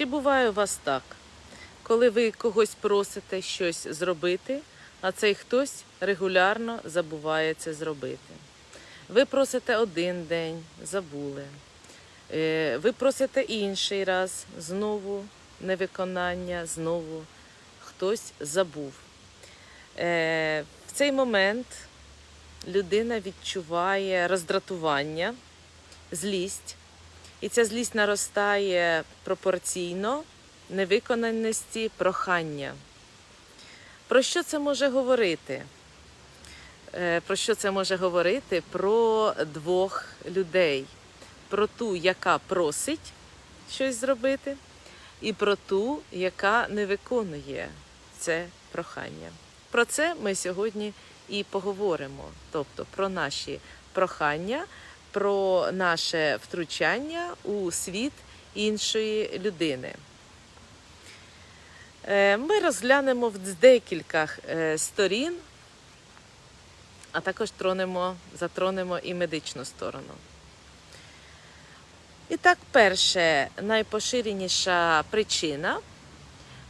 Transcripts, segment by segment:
Чи буває у вас так, коли ви когось просите щось зробити, а цей хтось регулярно забуває це зробити? Ви просите один день, забули. Е, Ви просите інший раз, знову невиконання, знову хтось забув. Е, В цей момент людина відчуває роздратування, злість, і ця злість наростає пропорційно невиконаності прохання. Про що це може говорити? Е, Про що це може говорити? Про двох людей: про ту, яка просить щось зробити, і про ту, яка не виконує це прохання. Про це ми сьогодні і поговоримо, тобто про наші прохання, про наше втручання у світ іншої людини. Е, Ми розглянемо з декілька е, сторін, а також тронемо, затронемо і медичну сторону. І так, перше, найпоширеніша причина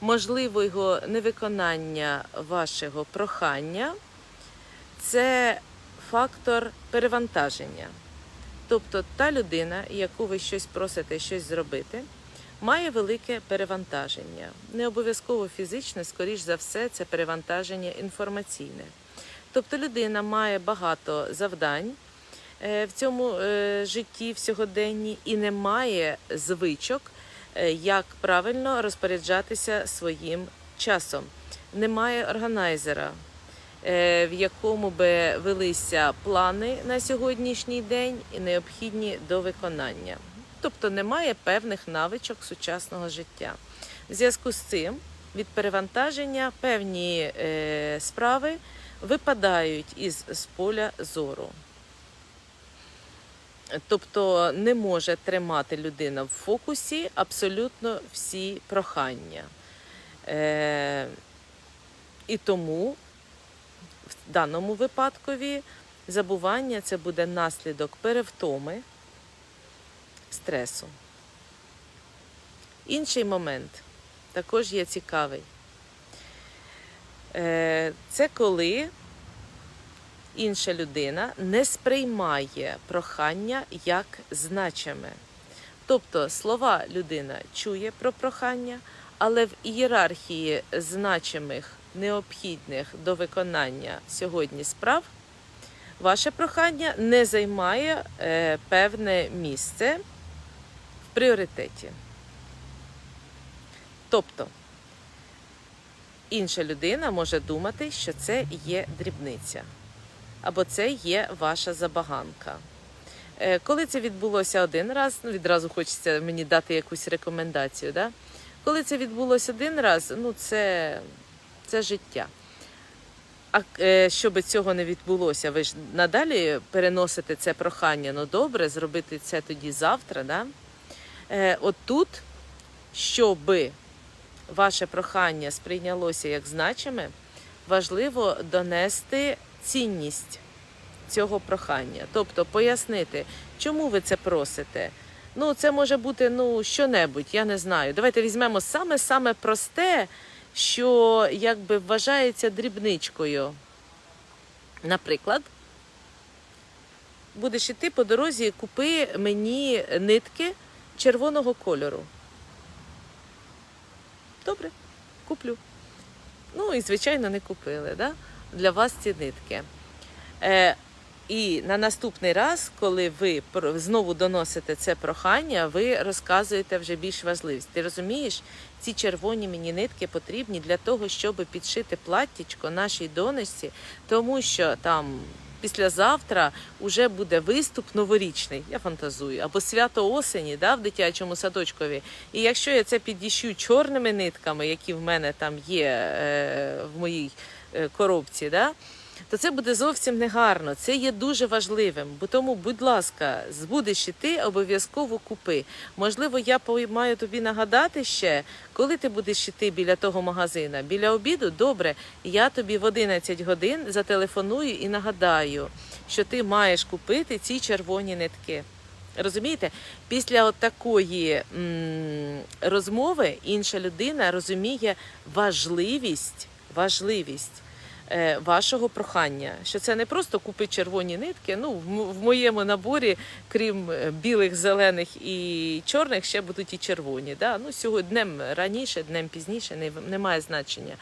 можливого невиконання вашого прохання це фактор перевантаження. Тобто та людина, яку ви щось просите щось зробити, має велике перевантаження. Не обов'язково фізичне, скоріш за все, це перевантаження інформаційне. Тобто людина має багато завдань е, в цьому е, житті в сьогоденні і не має звичок, е, як правильно розпоряджатися своїм часом. Немає органайзера, в якому би велися плани на сьогоднішній день і необхідні до виконання. Тобто немає певних навичок сучасного життя. В зв'язку з цим від перевантаження певні е, справи випадають із з поля зору. Тобто не може тримати людина в фокусі абсолютно всі прохання. Е, і тому в даному випадкові забування це буде наслідок перевтоми, стресу. Інший момент також є цікавий. Е, Це коли інша людина не сприймає прохання як значиме. Тобто слова людина чує про прохання, але в ієрархії значимих, необхідних до виконання сьогодні справ ваше прохання не займає е, певне місце в пріоритеті. Тобто інша людина може думати, що це є дрібниця, або це є ваша забаганка. Е, Коли це відбулося один раз, ну відразу хочеться мені дати якусь рекомендацію. Да? Коли це відбулося один раз, ну це, це життя. А е, щоб цього не відбулося, ви ж надалі переносите це прохання, ну добре, зробити це тоді завтра. Да? Е, От тут, щоби ваше прохання сприйнялося як значиме, важливо донести цінність цього прохання. Тобто пояснити, чому ви це просите. Ну, це може бути ну, що-небудь, я не знаю. Давайте візьмемо саме-саме просте, що якби вважається дрібничкою. Наприклад, будеш іти по дорозі, купи мені нитки червоного кольору. Добре, куплю. Ну і, звичайно, не купили. Да? Для вас ці нитки. Е, і на наступний раз, коли ви знову доносите це прохання, ви розказуєте вже більш важливість. Ти розумієш, ці червоні мені нитки потрібні для того, щоб підшити платтячко нашій донечці, тому що там післязавтра вже буде виступ новорічний, я фантазую, або свято осені да, в дитячому садочкові. І якщо я це підіщу чорними нитками, які в мене там є е, в моїй е, коробці, да, то це буде зовсім негарно. Це є дуже важливим. Бо тому, будь ласка, будеш іти, обов'язково купи. Можливо, я маю тобі нагадати ще, коли ти будеш іти біля того магазина. Біля обіду, добре, я тобі в 11 годин зателефоную і нагадаю, що ти маєш купити ці червоні нитки. Розумієте, після от такої м, розмови інша людина розуміє важливість, важливість вашого прохання. Що це не просто купити червоні нитки. Ну, в, моєму наборі, крім е, білих, зелених і чорних, ще будуть і червоні. Да? Ну, сьогодні днем раніше, днем пізніше, не, не значення.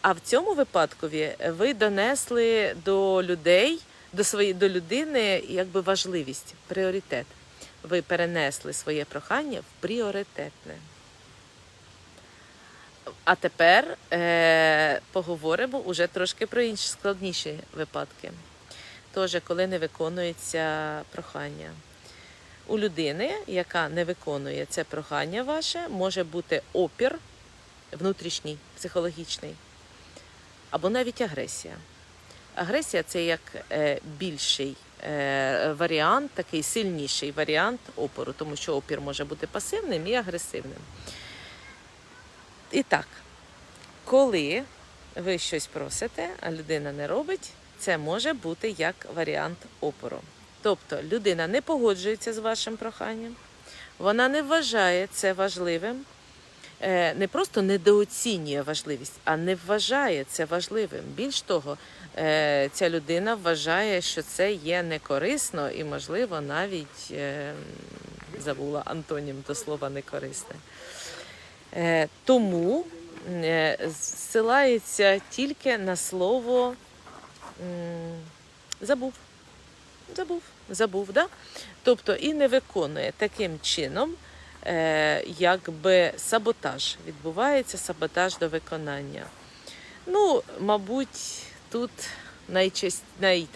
А в цьому випадкові ви донесли до людей, до своєї до людини якби важливість, пріоритет. Ви перенесли своє прохання в пріоритетне. А тепер е, поговоримо уже трошки про інші складніші випадки. Тож, коли не виконується прохання. У людини, яка не виконує це прохання ваше, може бути опір внутрішній, психологічний, або навіть агресія. Агресія це як е, більший е, варіант, такий сильніший варіант опору, тому що опір може бути пасивним і агресивним. І так, коли ви щось просите, а людина не робить, це може бути як варіант опору. Тобто людина не погоджується з вашим проханням, вона не вважає це важливим, е, не просто недооцінює важливість, а не вважає це важливим. Більш того, е, ця людина вважає, що це є некорисно і, можливо, навіть е, забула антонім до слова некорисне. Е, Тому е, зсилається тільки на слово забув. Забув, забув, да? Тобто і не виконує таким чином, е, якби саботаж. Відбувається саботаж до виконання. Ну, мабуть, тут найчаст... най...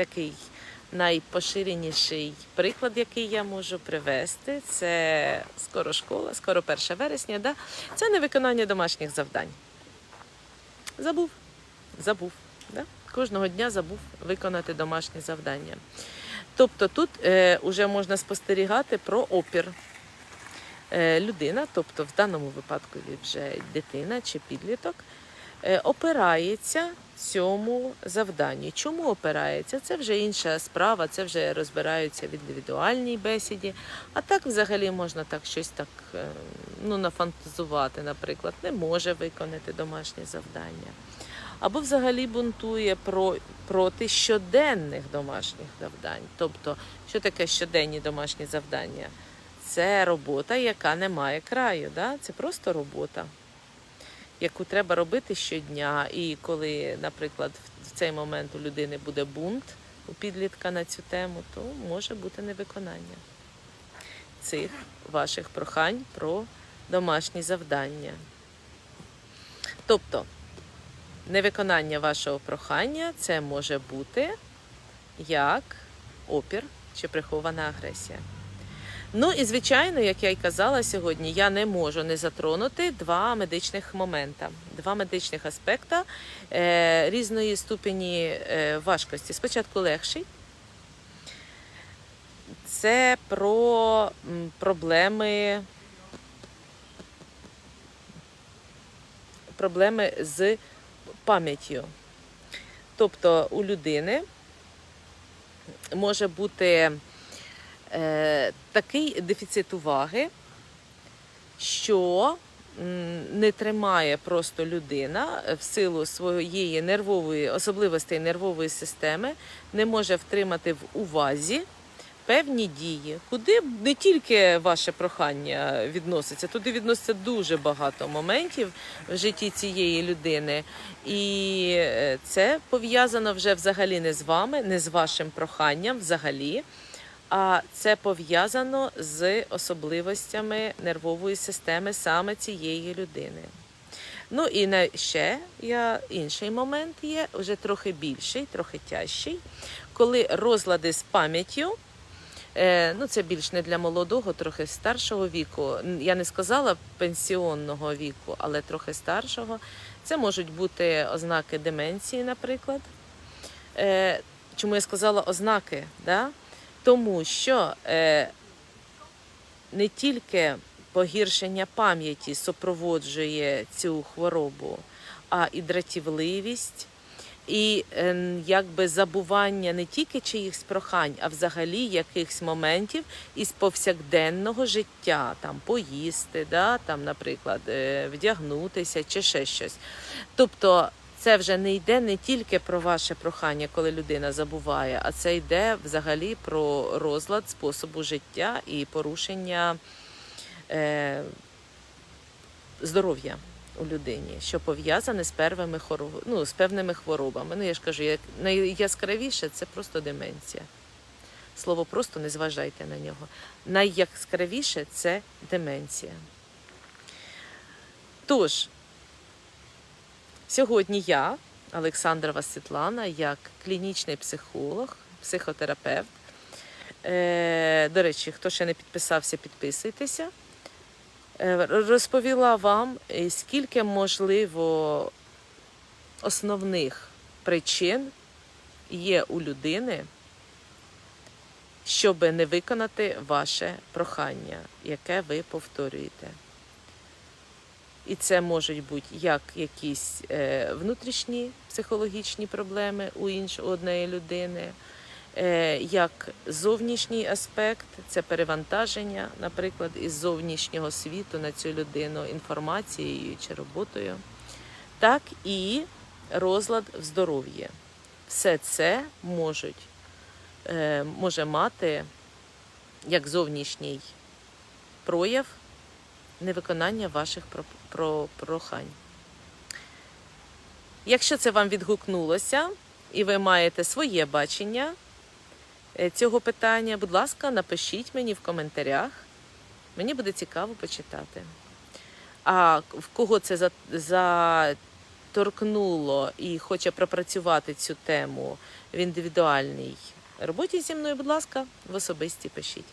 найпоширеніший приклад, який я можу привести, це скоро школа, скоро 1 вересня. Да? Це невиконання домашніх завдань. Забув, забув. Да? Кожного дня забув виконати домашні завдання. Тобто тут е, вже можна спостерігати про опір. Е, людина, тобто в даному випадку вже дитина чи підліток, опирається цьому завданню. Чому опирається? Це вже інша справа, це вже розбираються в індивідуальній бесіді. А так взагалі можна так щось так е, ну, нафантазувати, наприклад, не може виконати домашнє завдання. Або взагалі бунтує про, проти щоденних домашніх завдань. Тобто, що таке щоденні домашні завдання? Це робота, яка не має краю. Да? Це просто робота, яку треба робити щодня. І коли, наприклад, в цей момент у людини буде бунт у підлітка на цю тему, то може бути невиконання цих ваших прохань про домашні завдання. Тобто, невиконання вашого прохання це може бути як опір чи прихована агресія. Ну і звичайно, як я й казала сьогодні, я не можу не затронути два медичних момента, два медичних аспекта е, різної ступені е, важкості. Спочатку легший. Це про проблеми, проблеми з пам'яттю. Тобто у людини може бути такий дефіцит уваги, що не тримає просто людина в силу своєї нервової особливостей нервової системи, не може втримати в увазі певні дії, куди не тільки ваше прохання відноситься, туди відноситься дуже багато моментів в житті цієї людини. І е, це пов'язано вже взагалі не з вами, не з вашим проханням взагалі. А це пов'язано з особливостями нервової системи саме цієї людини. Ну і ще я, інший момент є, вже трохи більший, трохи тяжчий, коли розлади з пам'яттю, е, ну це більш не для молодого, трохи старшого віку. Я не сказала пенсіонного віку, але трохи старшого. Це можуть бути ознаки деменції, наприклад. Е, чому я сказала ознаки? Да? Тому що е, не тільки погіршення пам'яті супроводжує цю хворобу, а і дратівливість, і е, якби забування не тільки чиїхсь прохань, а взагалі якихось моментів із повсякденного життя, там поїсти, да, там, наприклад, е, вдягнутися чи ще щось. Тобто це вже не йде не тільки про ваше прохання, коли людина забуває, а це йде взагалі про розлад способу життя і порушення е, здоров'я у людині, що пов'язане з хвороб... ну, з певними хворобами. Ну я ж кажу, як найяскравіше це просто деменція. Слово просто не зважайте на нього. Найяскравіше це деменція. Тож, сьогодні я, Олександрова Світлана, як клінічний психолог, психотерапевт. Е, до речі, хто ще не підписався, підписуйтеся. Е, розповіла вам, е, скільки можливо основних причин є у людини, щоб не виконати ваше прохання, яке ви повторюєте. І це можуть бути як якісь е, внутрішні психологічні проблеми у іншої однієї людини, е, як зовнішній аспект, це перевантаження, наприклад, із зовнішнього світу на цю людину інформацією чи роботою, так і розлад в здоров'ї. Все це можуть, е, може мати як зовнішній прояв невиконання ваших про, про, прохань. Якщо це вам відгукнулося і ви маєте своє бачення е, цього питання, будь ласка, напишіть мені в коментарях. Мені буде цікаво почитати. А в кого це заторкнуло і хоче пропрацювати цю тему в індивідуальній роботі зі мною, будь ласка, в особисті пишіть.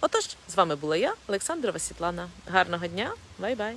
Отож, з вами була я, Олександрова Світлана. Гарного дня, бай-бай!